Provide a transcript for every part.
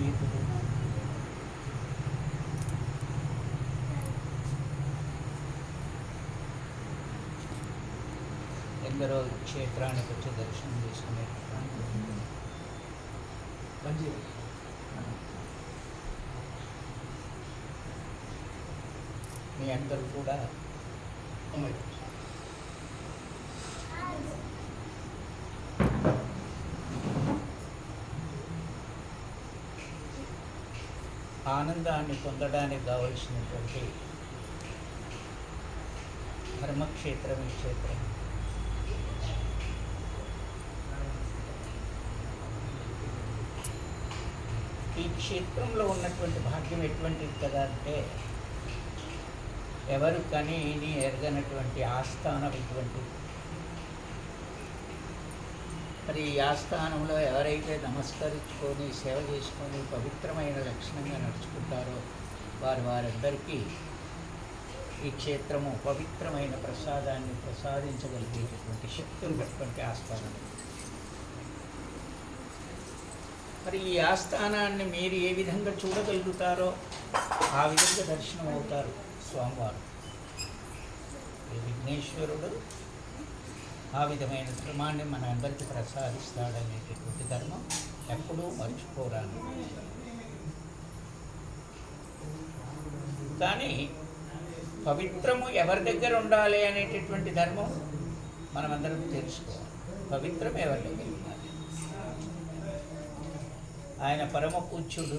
పునీతుడు ఎందరో క్షేత్రానికి వచ్చి దర్శనం చేసుకునేటటువంటి మీ అందరూ కూడా ఆనందాన్ని పొందడానికి కావలసినటువంటి ధర్మక్షేత్రం ఈ క్షేత్రం. ఈ క్షేత్రంలో ఉన్నటువంటి భాగ్యం ఎటువంటిది కదా అంటే ఎవరు కానీ ఎరగనటువంటి ఆస్థానం ఇటువంటిది. మరి ఈ ఆస్థానంలో ఎవరైతే నమస్కరించుకొని సేవ చేసుకొని పవిత్రమైన లక్షణంగా నడుచుకుంటారో వారు వారందరికీ ఈ క్షేత్రము పవిత్రమైన ప్రసాదాన్ని ప్రసాదించగలిగేటటువంటి శక్తులు ఉన్నటువంటి ఆస్థానం. మరి ఈ ఆస్థానాన్ని మీరు ఏ విధంగా చూడగలుగుతారో ఆ విధంగా దర్శనం అవుతారు స్వామివారు విఘ్నేశ్వరుడు ఆ విధమైన ధర్మాన్ని మన అందరికీ ప్రసాదిస్తాడనేటటువంటి ధర్మం ఎప్పుడూ మర్చిపోరాను కానీ పవిత్రము ఎవరి దగ్గర ఉండాలి అనేటటువంటి ధర్మం మనమందరం తెలుసుకోవాలి. పవిత్రం ఎవరి దగ్గర ఉండాలి? ఆయన పరమ కూర్చుడు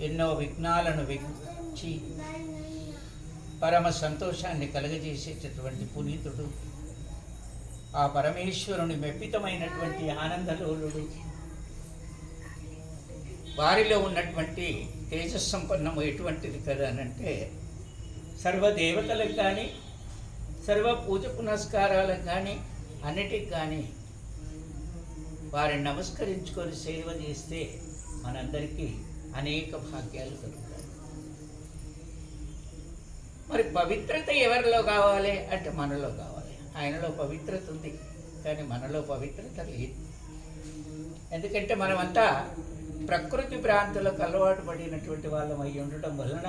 ఎన్నో విఘ్నాలను వెచ్చి పరమ సంతోషాన్ని కలగజేసేటటువంటి పునీతుడు. ఆ పరమేశ్వరుని మెప్పితమైనటువంటి ఆనందలోలుడు. వారిలో ఉన్నటువంటి తేజస్సంపన్నము ఎటువంటిది కదా అని అంటే సర్వదేవతలకు కానీ సర్వ పూజ పునస్కారాలకు కానీ అన్నిటికి కానీ వారిని నమస్కరించుకొని సేవ చేస్తే మనందరికీ అనేక భాగ్యాలు కలుగుతాయి. మరి పవిత్రత ఎవరిలో కావాలి అంటే మనలో కావాలి. ఆయనలో పవిత్రత ఉంది కానీ మనలో పవిత్రత లేదు. ఎందుకంటే మనమంతా ప్రకృతి ప్రాంతాలకు అలవాటు పడినటువంటి వాళ్ళం అయి ఉండటం వలన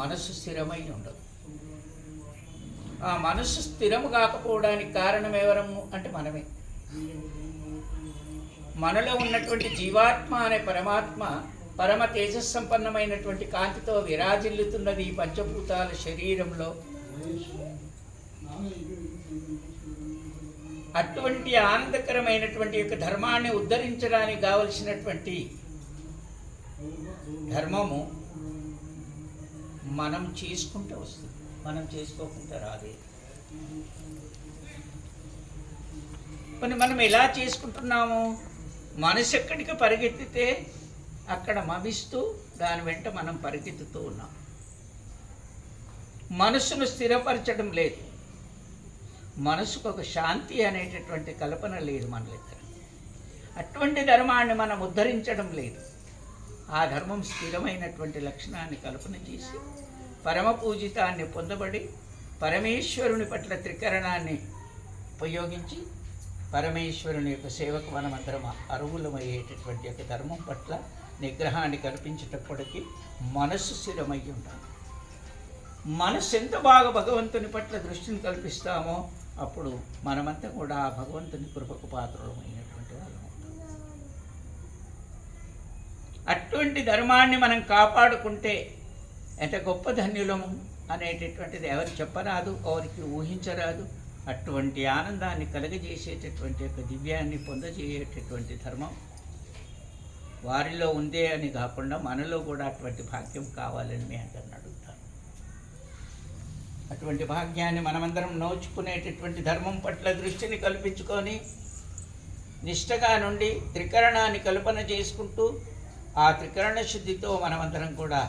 మనసు స్థిరమై ఉండదు. ఆ మనసు స్థిరము కాకపోవడానికి కారణం ఎవరము అంటే మనమే. మనలో ఉన్నటువంటి జీవాత్మ అనే పరమాత్మ పరమ తేజస్సంపన్నమైనటువంటి కాంతితో విరాజిల్లుతున్నది ఈ పంచభూతాల శరీరంలో. అటువంటి ఆనందకరమైనటువంటి యొక్క ధర్మాన్ని ఉద్ధరించడానికి కావలసినటువంటి ధర్మము మనం చేసుకుంటూ వస్తుంది. మనం చేసుకోకుండా రాదే. కొన్ని మనం ఎలా చేసుకుంటున్నాము? మనసు ఎక్కడికి పరిగెత్తితే అక్కడ మవిస్తూ దాని వెంట మనం పరిగెత్తుతూ ఉన్నాం. మనసును స్థిరపరచడం లేదు. మనసుకు ఒక శాంతి అనేటటువంటి కల్పన లేదు మన దగ్గర అటువంటి ధర్మాన్ని మనం ఉద్ధరించడం లేదు. ఆ ధర్మం స్థిరమైనటువంటి లక్షణాన్ని కల్పన చేసి పరమ పూజితాన్ని పొందబడి పరమేశ్వరుని పట్ల త్రికరణాన్ని ఉపయోగించి పరమేశ్వరుని యొక్క సేవకు మనమందరం అరువులమయ్యేటటువంటి యొక్క ధర్మం పట్ల నిగ్రహాన్ని కల్పించేటప్పటికీ మనస్సు స్థిరమై ఉండాలి. మనస్సు ఎంత బాగా భగవంతుని పట్ల దృష్టిని కల్పిస్తామో అప్పుడు మనమంతా కూడా ఆ భగవంతుని కృపకు పాత్రమైనటువంటి వాళ్ళం అటువంటి ధర్మాన్ని మనం కాపాడుకుంటే ఎంత గొప్ప ధన్యులము అనేటటువంటిది ఎవరు చెప్పరాదు ఎవరికి ఊహించరాదు. అటువంటి ఆనందాన్ని కలగజేసేటటువంటి యొక్క దివ్యాన్ని పొందజేయేటటువంటి ధర్మం వారిలో ఉందే అని కాకుండా మనలో కూడా అటువంటి భాగ్యం కావాలని మీ అందరిని అడుగుతాను. అటువంటి భాగ్యాన్ని మనమందరం నోచుకునేటటువంటి ధర్మం పట్ల దృష్టిని కల్పించుకొని నిష్టగా నుండి త్రికరణాన్ని కల్పన చేసుకుంటూ ఆ త్రికరణ శుద్ధితో మనమందరం కూడా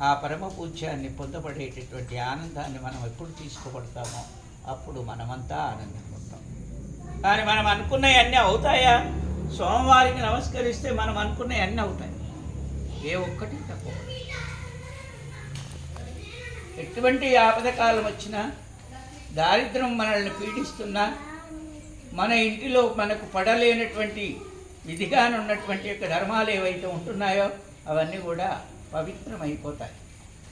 ఆ పరమ పూజ్యాన్ని పొందబడేటటువంటి ఆనందాన్ని మనం ఎప్పుడు తీసుకోబడతామో అప్పుడు మనమంతా ఆనందపడతాం కానీ మనం అనుకున్నవి అన్నీ అవుతాయా? సోమవారికి నమస్కరిస్తే మనం అనుకున్నవి అన్నీ అవుతాయి. ఏ ఒక్కటి తక్కువ. ఎటువంటి ఆపదకాలం వచ్చినా దారిద్రం మనల్ని పీడిస్తున్నా మన ఇంటిలో మనకు పడలేనటువంటి విధిగానున్నటువంటి యొక్క ధర్మాలు ఏవైతే ఉంటున్నాయో అవన్నీ కూడా పవిత్రమైపోతాయి.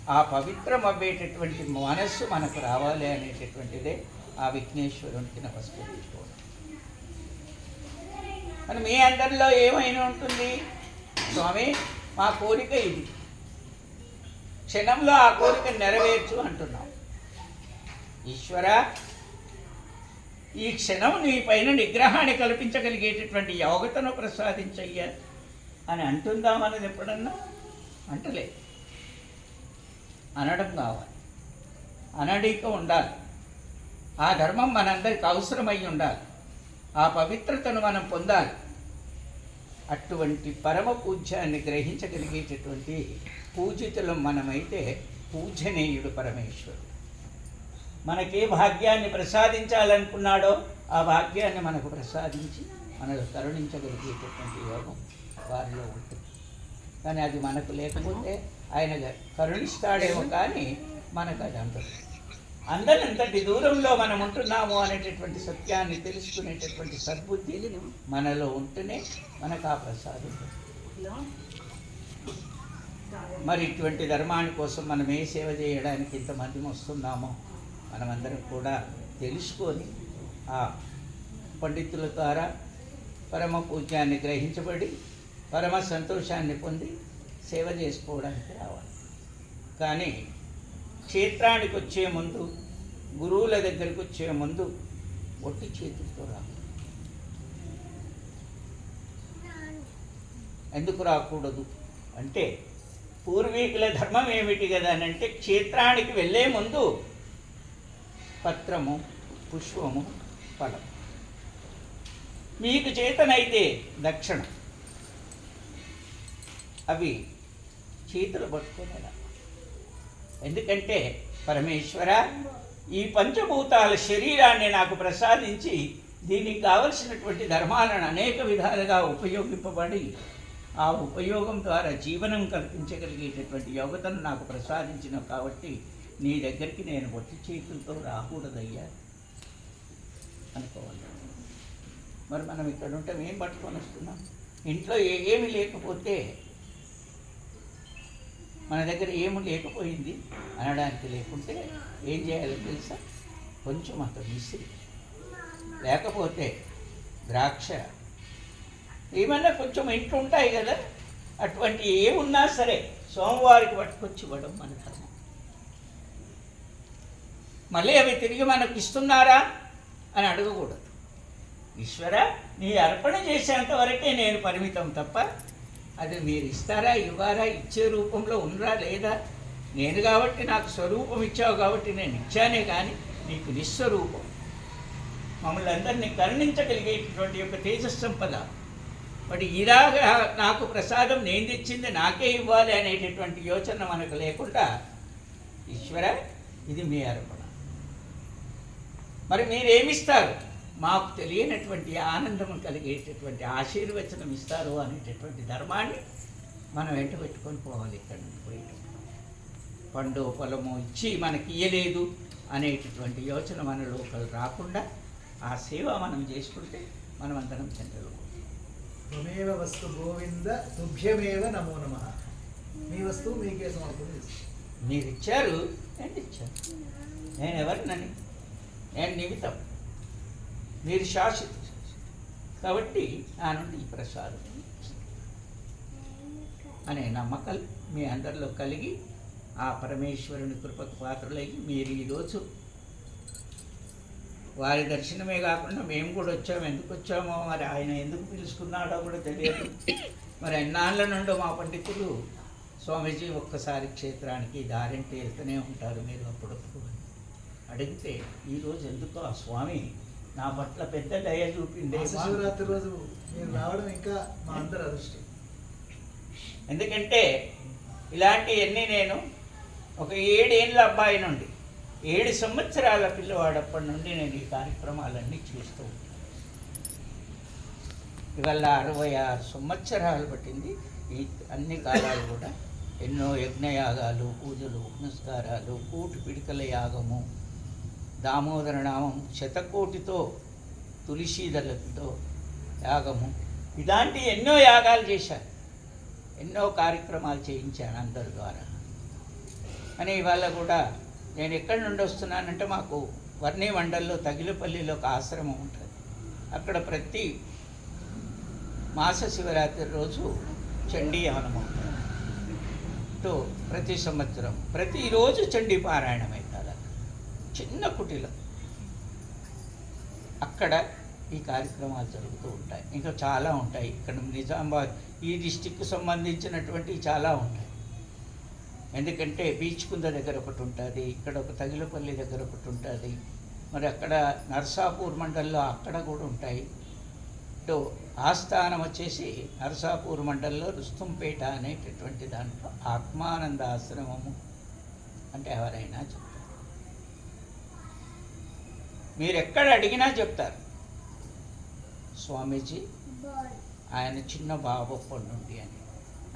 ఆ పవిత్రం అవ్వేటటువంటి మనస్సు మనకు రావాలి అనేటటువంటిదే ఆ విఘ్నేశ్వరునికి నమస్కరించుకోవడం. మరి మీ అందరిలో ఏమైనా ఉంటుంది? స్వామి మా కోరిక ఇది. క్షణంలో ఆ కోరిక నెరవేర్చు అంటున్నాం. ఈశ్వర ఈ క్షణం నీ పైన నిగ్రహాన్ని కల్పించగలిగేటటువంటి యోగతను ప్రసాదించయ్యా అని అంటుందామన్నది ఎప్పుడన్నా? అంటలే. అనడం కావాలి. అనడిక ఉండాలి. ఆ ధర్మం మనందరికి అవసరమై ఉండాలి. ఆ పవిత్రతను మనం పొందాలి. అటువంటి పరమ పూజ్యాన్ని గ్రహించగలిగేటటువంటి పూజితులం మనమైతే పూజనీయుడు పరమేశ్వరుడు. మనకే భాగ్యాన్ని ప్రసాదించాలనుకున్నాడో ఆ భాగ్యాన్ని మనకు ప్రసాదించి మనకు కరుణించగలిగేటటువంటి యోగం వారిలో ఉంటుంది. కానీ అది మనకు లేకపోతే ఆయన కరుణిస్తాడేమో కానీ మనకు అది అందదు. అందనంతటి దూరంలో మనం ఉంటున్నాము అనేటటువంటి సత్యాన్ని తెలుసుకునేటటువంటి సద్బుద్ధి మనలో ఉంటేనే మనకు ఆ ప్రసాదం మరి ఇటువంటి ధర్మాన్ని కోసం మనం ఏ సేవ చేయడానికి ఇంతమంది వస్తున్నామో మనమందరం కూడా తెలుసుకొని ఆ పండితుల ద్వారా పరమ పూజ్యాన్ని గ్రహించబడి పరమ సంతోషాన్ని పొంది సేవ చేసుకోవడానికి రావాలి. కానీ క్షేత్రానికి వచ్చే ముందు గురువుల దగ్గరికి వచ్చే ముందు ఒట్టి చేతులతో రావాలి ఎందుకు రాకూడదు? అంటే పూర్వీకుల ధర్మం ఏమిటి కదా అని అంటే క్షేత్రానికి వెళ్ళే ముందు పత్రము పుష్పము ఫలం. మీకు చేతనైతే దక్షిణ. అవి చేతులు పట్టుకునేలా ఎందుకంటే పరమేశ్వర ఈ పంచభూతాల శరీరాన్ని నాకు ప్రసాదించి దీనికి కావలసినటువంటి ధర్మాలను అనేక విధాలుగా ఉపయోగింపబడి ఆ ఉపయోగం ద్వారా జీవనం కల్పించగలిగేటటువంటి యోగతను నాకు ప్రసాదించిన కాబట్టి నీ దగ్గరికి నేను ఒట్టి చేతులతో రాకూడదయ్యా. అనుకోవాలి. మరి మనం ఇక్కడ ఉంటాం ఏం పట్టుకొని వస్తున్నాం? ఇంట్లో ఏ- ఏమీ లేకపోతే మన దగ్గర ఏమి లేకపోయింది అనడానికి లేకుంటే ఏం చేయాలో తెలుసా? కొంచెం అంత మిశ్రి లేకపోతే ద్రాక్ష. ఏమన్నా కొంచెం ఇంట్లో ఉంటాయి కదా అటువంటి ఏమున్నా సరే సోమవారికి పట్టుకొచ్చి ఇవ్వడం మన ధర్మం. మళ్ళీ అవి తిరిగి మనకు ఇస్తున్నారా అని అడగకూడదు. ఈశ్వర నీ అర్పణ చేసేంత వరకే నేను పరిమితం తప్ప అది మీరు ఇస్తారా ఇవ్వారా ఇచ్చే రూపంలో ఉన్నరా లేదా? నేను కాబట్టి నాకు స్వరూపం ఇచ్చావు కాబట్టి నేను ఇచ్చానే కానీ నీకు నిస్వరూపం. మమ్మల్ని అందరినీ కరుణించగలిగేటటువంటి యొక్క తేజస్ సంపద మరి ఇలాగా నాకు ప్రసాదం నేను తెచ్చింది నాకే ఇవ్వాలి అనేటటువంటి యోచన మనకు లేకుండా ఈశ్వర ఇది మీ అర్పణ. మరి మీరేమిస్తారు? మాకు తెలియనటువంటి ఆనందం కలిగేటటువంటి ఆశీర్వచనం ఇస్తారు అనేటటువంటి ధర్మాన్ని మనం వెంట పెట్టుకొని పోవాలి ఇక్కడ నుండి పోయేటప్పుడు. పండు పొలము ఇచ్చి మనకి ఇయ్యలేదు అనేటటువంటి యోచన మన లోపల రాకుండా ఆ సేవ మనం చేసుకుంటే మనం అందరం చెందలు త్వమేవ వస్తు గోవింద తుభ్యమేవ నమో నమ. మీ వస్తువు మీకే సమర్పణ మీరు ఇచ్చారు నేను ఇచ్చాను. నేను ఎవరినని? నేను నిమిత్తం. మీరు శాశ్వత కాబట్టి నా నుండి ఈ ప్రసాదం. అనే నమ్మకాలు మీ అందరిలో కలిగి ఆ పరమేశ్వరుని కృపకు పాత్రలయ్యి మీరు ఈరోజు వారి దర్శనమే కాకుండా మేము కూడా వచ్చాము. ఎందుకు వచ్చామో మరి ఆయన ఎందుకు పిలుచుకున్నాడో కూడా తెలియదు. మరి ఎన్నాళ్ళ నుండో మా పండితులు స్వామీజీ ఒక్కసారి క్షేత్రానికి దారింటి వెళ్తూనే ఉంటారు మీరు అప్పుడప్పుడు అడిగితే ఈరోజు ఎందుకో ఆ స్వామి నా పట్ల పెద్ద దయ చూపిండే శివరాత్రి రోజు మీరు రావడం ఇంకా మా అందరి అదృష్టం. ఎందుకంటే ఇలాంటివన్నీ నేను ఒక ఏడేళ్ళ అబ్బాయి నుండి ఏడు సంవత్సరాల పిల్లవాడప్పటి నుండి నేను ఈ కార్యక్రమాలన్నీ చేస్తూ ఉంటాను. ఇవాళ అరవై ఆరు సంవత్సరాలు పట్టింది. ఈ అన్ని కాలాలు కూడా ఎన్నో యజ్ఞయాగాలు పూజలు పునస్కారాలు కూటి పిడికల యాగము దామోదర నామం శతకోటితో తులసీదళతో యాగము. ఇలాంటి ఎన్నో యాగాలు చేశాను ఎన్నో కార్యక్రమాలు చేయించాను అందరి ద్వారా. అని ఇవాళ కూడా నేను ఎక్కడి నుండి వస్తున్నానంటే మాకు వర్ణి మండల్లో తగిలిపల్లిలో ఒక ఆశ్రమం ఉంటుంది. అక్కడ ప్రతి మాస శివరాత్రి రోజు చండీ హవనం ఉంటుంది తో ప్రతి సంవత్సరం ప్రతిరోజు చండీ పారాయణం చిన్న కుటిలో. అక్కడ ఈ కార్యక్రమాలు జరుగుతూ ఉంటాయి. ఇంకా చాలా ఉంటాయి. ఇక్కడ నిజామాబాద్ ఈ డిస్టిక్కు సంబంధించినటువంటి చాలా ఉంటాయి. ఎందుకంటే బీచ్ కుంద దగ్గర ఒకటి ఉంటుంది ఇక్కడ ఒక తగిలపల్లి దగ్గర ఒకటి ఉంటుంది. మరి అక్కడ నర్సాపూర్ మండల్లో అక్కడ కూడా ఉంటాయి. ఇటు ఆస్థానం వచ్చేసి నర్సాపూర్ మండల్లో రుస్తుంపేట అనేటటువంటి దాంట్లో ఆత్మానంద ఆశ్రమము. అంటే ఎవరైనా చెప్పారు మీరు ఎక్కడ అడిగినా చెప్తారు. స్వామీజీ ఆయన చిన్న బాబు నుండి అని.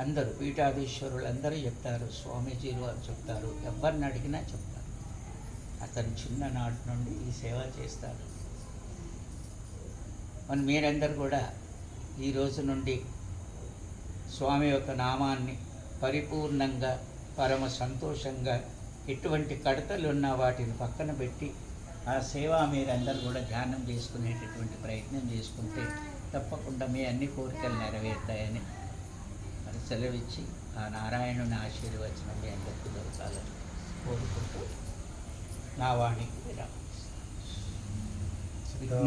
అందరూ పీఠాధీశ్వరులు అందరూ చెప్తారు స్వామీజీలు వారు చెప్తారు ఎవరిని అడిగినా చెప్తారు. అతను చిన్ననాటి నుండి ఈ సేవ చేస్తాడు. మరి మీరందరూ కూడా ఈ రోజు నుండి స్వామి యొక్క నామాన్ని పరిపూర్ణంగా పరమ సంతోషంగా ఎటువంటి కడతలు ఉన్న వాటిని పక్కన పెట్టి ఆ సేవ మీరందరూ కూడా ధ్యానం చేసుకునేటటువంటి ప్రయత్నం చేసుకుంటే తప్పకుండా మీ అన్ని కోరికలు నెరవేరుతాయని మరి సెలవిచ్చి ఆ నారాయణుని ఆశీర్వచనం మీ అందరికీ దొరకాలని కోరుకుంటూ నా వాణికి విరామం